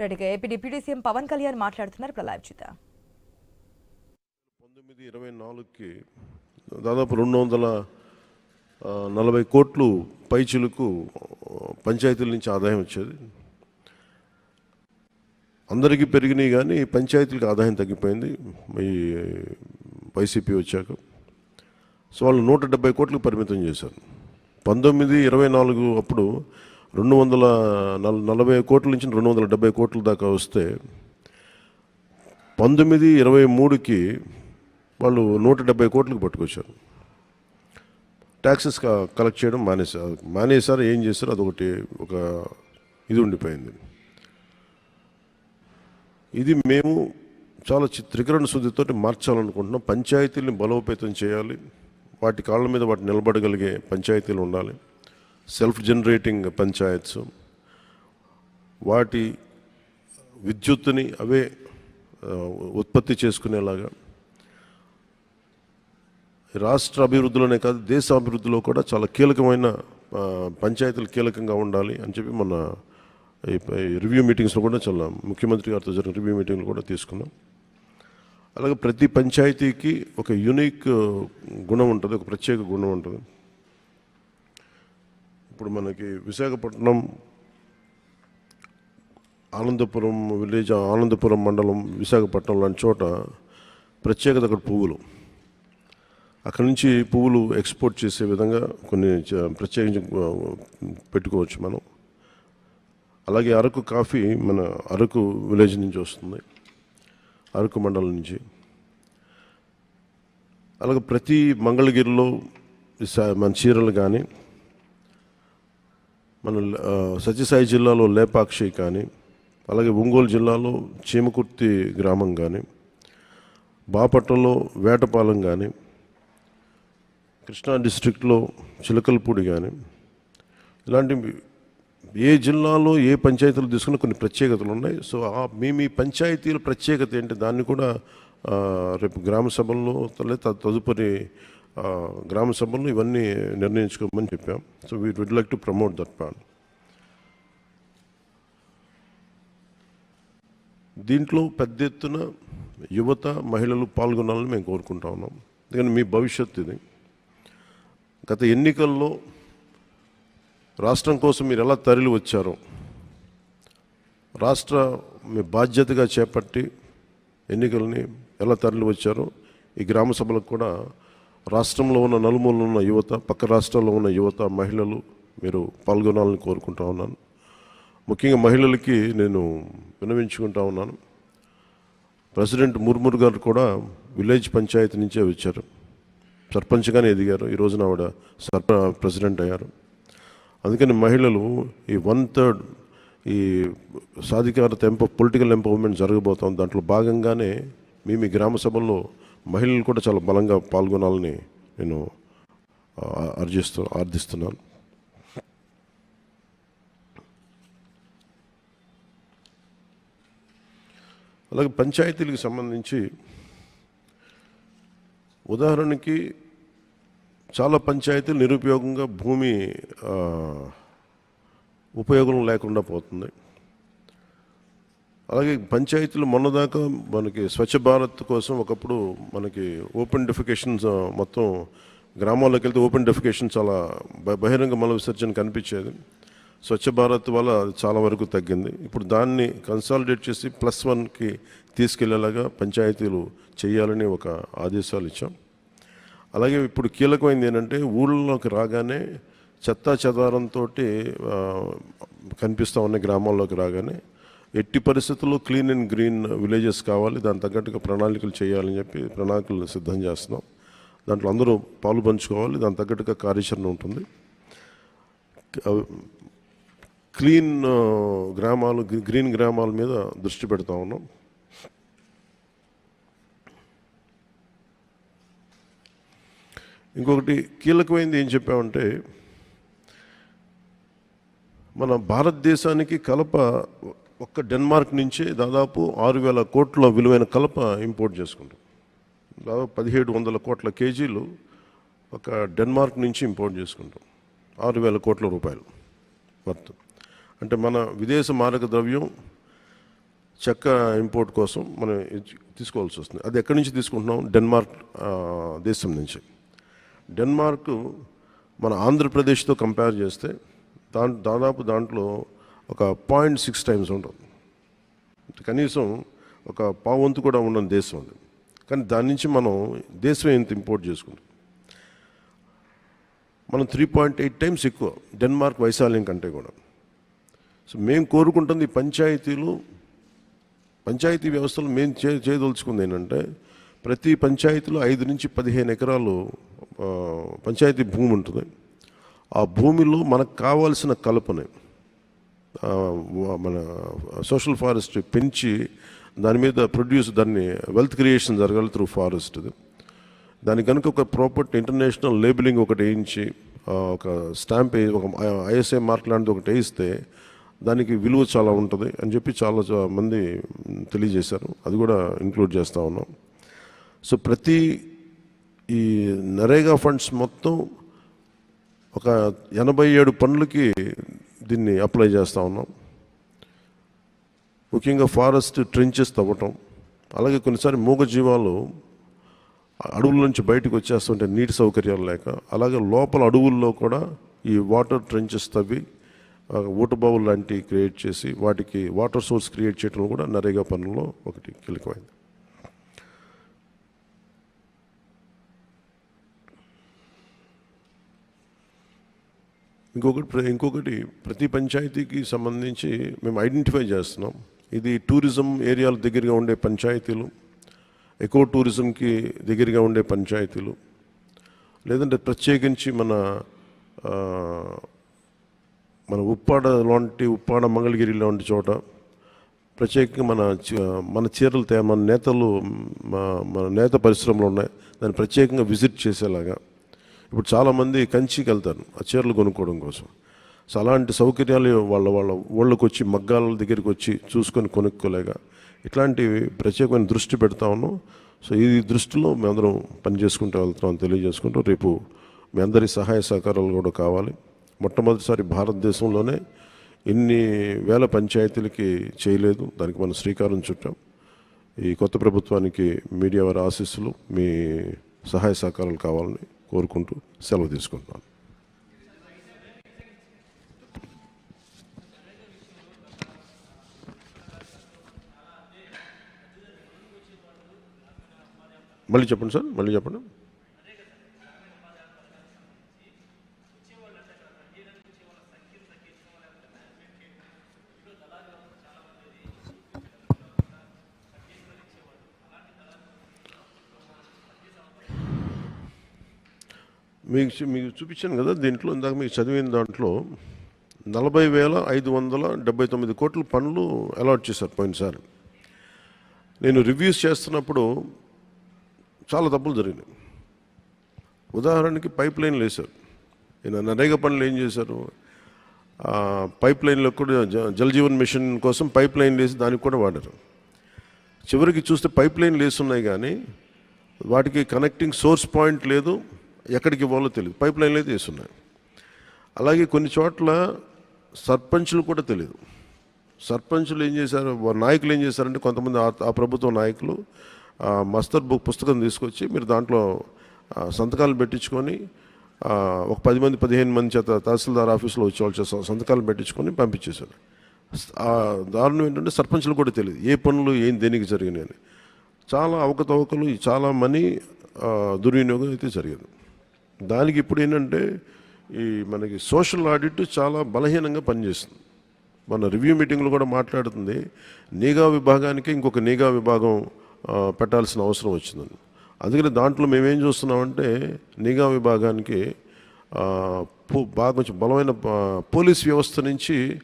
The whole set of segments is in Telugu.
రెడీగా AP deputy CM Pawan Kalyan మాట్లాడుతున్నారు. ఇప్పుడు లైవ్ చూద్దాం. పంతొమ్మిది ఇరవై నాలుగుకి దాదాపు రెండు వందల నలభై కోట్లు పైచులకు పంచాయతీల నుంచి ఆదాయం వచ్చేది. అందరికీ పెరిగినాయి కానీ పంచాయతీలకు ఆదాయం తగ్గిపోయింది. ఈ వైసీపీ వచ్చాక. సో వాళ్ళు నూట డెబ్బై కోట్లకు పరిమితం చేశారు. పంతొమ్మిది ఇరవై నాలుగు అప్పుడు రెండు వందల నల నలభై కోట్ల నుంచి రెండు వందల డెబ్బై కోట్ల దాకా వస్తే పంతొమ్మిది ఇరవై మూడుకి వాళ్ళు నూట డెబ్బై కోట్లకు పట్టుకొచ్చారు. ట్యాక్సెస్ క- కలెక్ట్ చేయడం మానేశారు మానేశారు ఏం చేశారు అదొకటి ఒక ఇది ఉండిపోయింది. ఇది మేము చాలా చిత్రీకరణ శుద్ధితో మార్చాలనుకుంటున్నాం. పంచాయతీల్ని బలోపేతం చేయాలి. వాటి కాళ్ళ మీద వాటి నిలబడగలిగే పంచాయతీలు ఉండాలి. సెల్ఫ్ జనరేటింగ్ పంచాయత్స్ వాటి విద్యుత్తుని అవే ఉత్పత్తి చేసుకునేలాగా రాష్ట్ర అభివృద్ధిలోనే కాదు దేశ అభివృద్ధిలో కూడా చాలా కీలకమైన పంచాయతీలు కీలకంగా ఉండాలి అని చెప్పి మన ఈ రివ్యూ మీటింగ్స్లో కూడా చాలా ముఖ్యమంత్రి గారితో జరిగిన రివ్యూ మీటింగ్లు కూడా తీసుకున్నాం అలాగే ప్రతి పంచాయతీకి ఒక యునిక్ గుణం ఉంటుంది ఒక ప్రత్యేక గుణం ఉంటుంది ఇప్పుడు మనకి విశాఖపట్నం ఆనందపురం విలేజ్ ఆనందపురం మండలం విశాఖపట్నం లాంటి చోట ప్రత్యేకత అక్కడ పువ్వులు. అక్కడి నుంచి పువ్వులు ఎక్స్పోర్ట్ చేసే విధంగా కొన్ని ప్రత్యేకించి పెట్టుకోవచ్చు మనం. అలాగే అరకు కాఫీ మన అరకు విలేజ్ నుంచి వస్తుంది. అరకు మండలం నుంచి. అలాగే ప్రతి మంగళగిరిలో మన చీరలు కానీ మన సత్యసాయి జిల్లాలో లేపాక్షి కానీ అలాగే ఒంగోలు జిల్లాలో చీమకుర్తి గ్రామం కానీ బాపట్లలో వేటపాలెం కానీ కృష్ణా డిస్ట్రిక్ట్లో చిలకలపూడి కానీ ఇలాంటి ఏ జిల్లాలో ఏ పంచాయతీలు తీసుకున్న కొన్ని ప్రత్యేకతలు ఉన్నాయి. సో ఆ మీ మీ పంచాయతీల ప్రత్యేకత ఏంటి? దాన్ని కూడా రేపు గ్రామ సభల్లో తదుపరి గ్రామ సభల్లో ఇవన్నీ నిర్ణయించుకోమని చెప్పాం. So we would like to promote that plan దీంట్లో పెద్ద ఎత్తున యువత మహిళలు పాల్గొనాలని మేము కోరుకుంటా ఉన్నాం. ఎందుకంటే మీ భవిష్యత్తు ఇది. గత ఎన్నికల్లో రాష్ట్రం కోసం మీరు ఎలా తరలి వచ్చారో రాష్ట్ర మీ బాధ్యతగా చేపట్టి ఎన్నికల్ని ఎలా తరలి వచ్చారో ఈ గ్రామ సభలకు కూడా రాష్ట్రంలో ఉన్న నలుమూలలో ఉన్న యువత పక్క రాష్ట్రాల్లో ఉన్న యువత మహిళలు మీరు పాల్గొనాలని కోరుకుంటా ఉన్నాను. ముఖ్యంగా మహిళలకి నేను వినవించుకుంటా ఉన్నాను. ప్రెసిడెంట్ ముర్ముర్ గారు కూడా విలేజ్ పంచాయతీ నుంచే వచ్చారు. సర్పంచ్గానే ఎదిగారు. ఈ రోజున ఆవిడ సర్ప ప్రెసిడెంట్ అయ్యారు. అందుకని మహిళలు ఈ వన్ థర్డ్ ఈ సాధికారత ఎంప పొలిటికల్ ఎంపవర్మెంట్ జరగబోతోంది. దాంట్లో భాగంగానే మీ మీ గ్రామ సభల్లో మహిళలు కూడా చాలా బలంగా పాల్గొనాలని నేను ఆ, అర్జిస్తూ ఆర్థిస్తున్నాను అలాగే పంచాయతీలకు సంబంధించి ఉదాహరణకి చాలా పంచాయతీలు నిరుపయోగంగా భూమి ఉపయోగం లేకుండా పోతుంది. అలాగే పంచాయతీలు మొన్నదాకా మనకి స్వచ్ఛ భారత్ కోసం ఒకప్పుడు మనకి ఓపెన్ డెఫికేషన్స్ మొత్తం గ్రామాల్లోకి వెళ్తే ఓపెన్ డెఫికేషన్ చాలా బ- బహిరంగ మల విసర్జన కనిపించేది. స్వచ్ఛ భారత్ వల్ల చాలా వరకు తగ్గింది. ఇప్పుడు దాన్ని కన్సాలిడేట్ చేసి ప్లస్ వన్కి తీసుకెళ్ళేలాగా పంచాయతీలు చేయాలని ఒక ఆదేశాలు ఇచ్చాం. అలాగే ఇప్పుడు కీలకమైంది ఏంటంటే ఊళ్ళలోకి రాగానే చెత్తా చెదారంతో కనిపిస్తూ ఉన్నాయి గ్రామాల్లోకి రాగానే. ఎట్టి పరిస్థితుల్లో క్లీన్ అండ్ గ్రీన్ విలేజెస్ కావాలి దాని తగ్గట్టుగా ప్రణాళికలు చేయాలని చెప్పి ప్రణాళికలు సిద్ధం చేస్తున్నాం. దాంట్లో అందరూ పాలు పంచుకోవాలి దాని తగ్గట్టుగా కార్యాచరణ ఉంటుంది. క్లీన్ గ్రామాలు గ్రీన్ గ్రామాల మీద దృష్టి పెడతా ఉన్నాం. ఇంకొకటి కీలకమైనది ఏం చెప్పామంటే మన భారతదేశానికి కలప ఒక్క డెన్మార్క్ నుంచే దాదాపు ఆరు వేల కోట్ల విలువైన కలప ఇంపోర్ట్ చేసుకుంటాం. దాదాపు పదిహేడు వందల కోట్ల కేజీలు ఒక డెన్మార్క్ నుంచి ఇంపోర్ట్ చేసుకుంటాం. ఆరు వేల కోట్ల రూపాయలు వర్త్. అంటే మన విదేశ మారక ద్రవ్యం చెక్క ఇంపోర్ట్ కోసం మనం తీసుకోవాల్సి వస్తుంది. అది ఎక్కడి నుంచి తీసుకుంటున్నాం? డెన్మార్క్ దేశం నుంచి. డెన్మార్క్ మన ఆంధ్రప్రదేశ్తో కంపేర్ చేస్తే దా దాదాపు దాంట్లో ఒక పాయింట్ సిక్స్ టైమ్స్ ఉంటుంది. కనీసం ఒక పావంతు కూడా ఉండని దేశం అది. కానీ దాని నుంచి మనం దేశం ఎంత ఇంపోర్ట్ చేసుకుంటాం? మనం త్రీ పాయింట్ ఎయిట్ టైమ్స్ ఎక్కువ డెన్మార్క్ వైశాల్యం కంటే కూడా. సో మేము కోరుకుంటుంది ఈ పంచాయతీలు పంచాయతీ వ్యవస్థలు మేము చే చేయదలుచుకుంది ఏంటంటే ప్రతి పంచాయతీలో ఐదు నుంచి పదిహేను ఎకరాలు పంచాయతీ భూమి ఉంటుంది. ఆ భూమిలో మనకు కావాల్సిన కలపని మన సోషల్ ఫారెస్ట్ పెంచి దాని మీద ప్రొడ్యూస్ దాన్ని వెల్త్ క్రియేషన్ జరగాలి త్రూ ఫారెస్ట్ దానికి కనుక ఒక ప్రాపర్టీ ఇంటర్నేషనల్ లేబులింగ్ ఒకటి వేయించి ఒక స్టాంప్ ఒక ఐఎస్ఐ మార్క్ లాంటిది ఒకటి వేయిస్తే దానికి విలువ చాలా ఉంటుంది అని చెప్పి చాలా మంది తెలియజేశారు. అది కూడా ఇంక్లూడ్ చేస్తూ ఉన్నాం. సో ప్రతి ఈ నరేగా ఫండ్స్ మొత్తం ఒక ఎనభై ఏడు పనులకి దీన్ని అప్లై చేస్తూ ఉన్నాం. ముఖ్యంగా ఫారెస్ట్ ట్రెంచెస్ తవ్వటం అలాగే కొన్నిసారి మూగజీవాలు అడవుల నుంచి బయటకు వచ్చేస్తుంటే నీటి సౌకర్యాలు లేక అలాగే లోపల అడవుల్లో కూడా ఈ వాటర్ ట్రెంచెస్ తవ్వి ఊట బావులు లాంటివి క్రియేట్ చేసి వాటికి వాటర్ సోర్స్ క్రియేట్ చేయడం కూడా నరేగా పనుల్లో ఒకటి కీలకమైంది. ఇంకొకటి ప్ర- ఇంకొకటి ప్రతి పంచాయతీకి సంబంధించి మేము ఐడెంటిఫై చేస్తున్నాం. ఇది టూరిజం ఏరియాల దగ్గరగా ఉండే పంచాయతీలు ఎకో టూరిజంకి దగ్గరగా ఉండే పంచాయతీలు లేదంటే ప్రత్యేకించి మన మన ఉప్పాడ లాంటి ఉప్పాడ మంగళగిరి లాంటి చోట ప్రత్యేకంగా మన మన చీరలు మన నేతలు మా- మన నేత పరిశ్రమలు ఉన్నాయి. దాన్ని ప్రత్యేకంగా విజిట్ చేసేలాగా. ఇప్పుడు చాలామంది కంచికి వెళ్తారు ఆ చీరలు కొనుక్కోవడం కోసం. సో అలాంటి సౌకర్యాలు వాళ్ళ వాళ్ళ ఊళ్ళకి వచ్చి మగ్గాల దగ్గరికి వచ్చి చూసుకొని కొనుక్కోలేక ఇట్లాంటివి ప్రత్యేకమైన దృష్టి పెడతా ఉన్నాం. సో ఈ దృష్టిలో మేమందరం పని చేసుకుంటూ వెళ్తున్నాం తెలియజేసుకుంటూ రేపు మీ అందరి సహాయ సహకారాలు కూడా కావాలి. మొట్టమొదటిసారి భారతదేశంలోనే ఇన్ని వేల పంచాయతీలకి చేయలేదు దానికి మనం శ్రీకారం చుట్టాం. ఈ కొత్త ప్రభుత్వానికి మీడియా వారి ఆశీస్సులు మీ సహాయ సహకారాలు కావాలని కోరుకుంటూ సెలవు తీసుకుంటున్నాను. మళ్ళీ చెప్పండి సార్ మళ్ళీ చెప్పండి. మీకు చూ- మీకు చూపించాను కదా దీంట్లో ఇందాక మీకు చదివిన దాంట్లో నలభై వేల ఐదు వందల డెబ్బై తొమ్మిది కోట్ల పనులు అలాట్ చేశారు పోయినసారి. నేను రివ్యూస్ చేస్తున్నప్పుడు చాలా తప్పులు జరిగినాయి. ఉదాహరణకి పైప్ లైన్లు వేశారు. నేను నరేగా పనులు ఏం చేశారు? పైప్ లైన్లో కూడా జ- మిషన్ కోసం పైప్ లైన్ వేసి దానికి కూడా వాడారు. చివరికి చూస్తే పైప్ లైన్లు వేస్తున్నాయి కానీ వాటికి కనెక్టింగ్ సోర్స్ పాయింట్ లేదు ఎక్కడికి ఇవ్వాలో తెలియదు. పైప్ లైన్లు అయితే వేస్తున్నాయి అలాగే కొన్ని చోట్ల సర్పంచులు కూడా తెలియదు. సర్పంచులు ఏం చేశారు? నాయకులు ఏం చేశారంటే కొంతమంది ఆ- ప్రభుత్వ నాయకులు మస్తర్ బుక్ పుస్తకం తీసుకొచ్చి మీరు దాంట్లో సంతకాలు పెట్టించుకొని ఒక పది మంది పదిహేను మంది చేత తహసీల్దార్ ఆఫీస్లో వచ్చి వాళ్ళు సంతకాలు పెట్టించుకొని పంపించేశారు. దారుణం ఏంటంటే సర్పంచులు కూడా తెలియదు. ఏ పనులు ఏం దేనికి జరిగినాయని. చాలా అవకతవకలు చాలా మనీ దుర్వినియోగం అయితే జరిగింది. దానికి ఇప్పుడు ఏంటంటే ఈ మనకి సోషల్ ఆడిట్ చాలా బలహీనంగా పనిచేస్తుంది. మన రివ్యూ మీటింగ్లో కూడా మాట్లాడుతుంది. నిఘా విభాగానికి ఇంకొక నిఘా విభాగం పెట్టాల్సిన అవసరం వచ్చిందని అందుకని దాంట్లో మేమేం చూస్తున్నామంటే నిఘా విభాగానికి పో- బాగా కొంచెం బలమైన పోలీస్ వ్యవస్థ నుంచి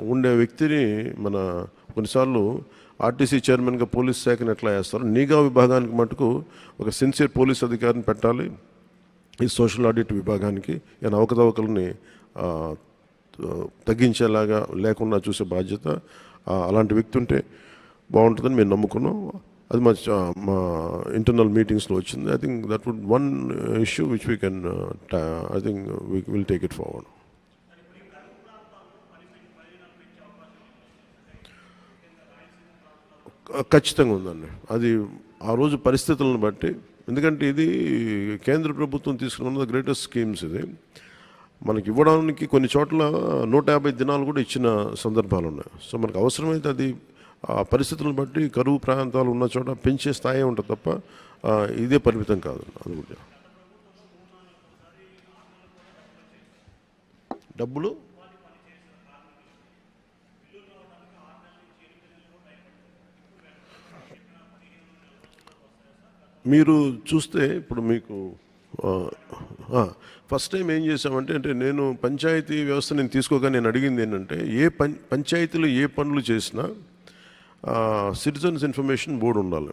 ఉండే వ్యక్తిని మన కొన్నిసార్లు ఆర్టీసీ చైర్మన్గా పోలీస్ శాఖను ఎట్లా వేస్తారు నిఘా విభాగానికి మటుకు ఒక సిన్సియర్ పోలీస్ అధికారిని పెట్టాలి. ఈ సోషల్ ఆడిట్ విభాగానికి ఈయన అవకతవకలని తగ్గించేలాగా లేకుండా చూసే బాధ్యత అలాంటి వ్యక్తి ఉంటే బాగుంటుందని మేము నమ్ముకున్నాం. అది మా మా ఇంటర్నల్ మీటింగ్స్లో వచ్చింది. I think that would one issue which we can I think we will take it forward ఖచ్చితంగా ఉందండి. అది ఆ రోజు పరిస్థితులను బట్టి ఎందుకంటే ఇది కేంద్ర ప్రభుత్వం తీసుకున్న గ్రేటెస్ట్ స్కీమ్స్ ఇది. మనకి ఇవ్వడానికి కొన్ని చోట్ల నూట యాభై దినాలు కూడా ఇచ్చిన సందర్భాలు ఉన్నాయి. సో మనకు అవసరమైతే అది ఆ పరిస్థితులను బట్టి కరువు ప్రాంతాలు ఉన్న చోట పెంచే స్థాయి ఉంటుంది తప్ప ఇదే పరిమితం కాదు. అది కూడా. డబ్బులు? మీరు చూస్తే ఇప్పుడు మీకు ఫస్ట్ టైం ఏం చేసామంటే అంటే నేను పంచాయతీ వ్యవస్థ నేను తీసుకోగా నేను అడిగింది ఏంటంటే ఏ పం పంచాయతీలో ఏ పనులు చేసినా సిటిజన్స్ ఇన్ఫర్మేషన్ బోర్డు ఉండాలి.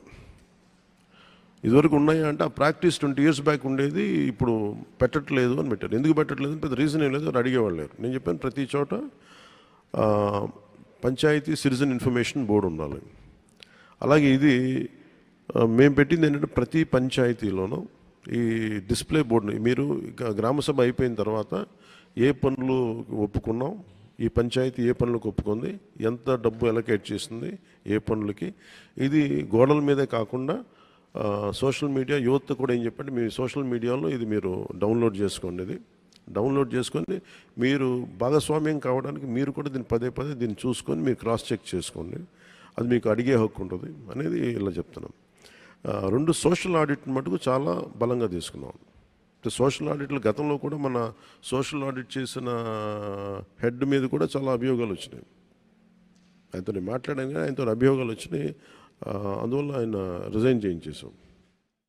ఇదివరకు ఉన్నాయా అంటే ఆ ప్రాక్టీస్ ట్వంటీ ఇయర్స్ బ్యాక్ ఉండేది ఇప్పుడు పెట్టట్లేదు అని పెట్టారు. ఎందుకు పెట్టట్లేదు? అని పెద్ద రీజన్ ఏం లేదు అడిగేవాళ్ళు లేరు. నేను చెప్పాను ప్రతి చోట పంచాయతీ సిటిజన్ ఇన్ఫర్మేషన్ బోర్డు ఉండాలి. అలాగే ఇది మేము పెట్టింది ఏంటంటే ప్రతి పంచాయతీలోనూ ఈ డిస్ప్లే బోర్డుని మీరు గ్రామసభ గ్రామ సభ అయిపోయిన తర్వాత ఏ పనులు ఒప్పుకున్నాం ఈ పంచాయతీ ఏ పనులకు ఒప్పుకుంది ఎంత డబ్బు ఎలకేట్ చేసింది ఏ పనులకి. ఇది గోడల మీదే కాకుండా సోషల్ మీడియా యువత కూడా ఏం చెప్పండి మీ సోషల్ మీడియాలో ఇది మీరు డౌన్లోడ్ చేసుకోండి ఇది. డౌన్లోడ్ చేసుకొని మీరు భాగస్వామ్యం కావడానికి మీరు కూడా దీన్ని పదే పదే దీన్ని చూసుకొని మీరు క్రాస్ చెక్ చేసుకోండి. అది మీకు అడిగే హక్కు ఉంటుంది అనేది ఇలా చెప్తున్నాం. రెండు సోషల్ ఆడిట్ మటుకు చాలా బలంగా తీసుకున్నాం. సోషల్ ఆడిట్లు గతంలో కూడా మన సోషల్ ఆడిట్ చేసిన హెడ్ మీద కూడా చాలా అభియోగాలు వచ్చినాయి. ఆయనతో మాట్లాడాం కానీ ఆయనతో అభియోగాలు వచ్చినాయి. అందువల్ల ఆయన రిజైన్ చేయించేసాం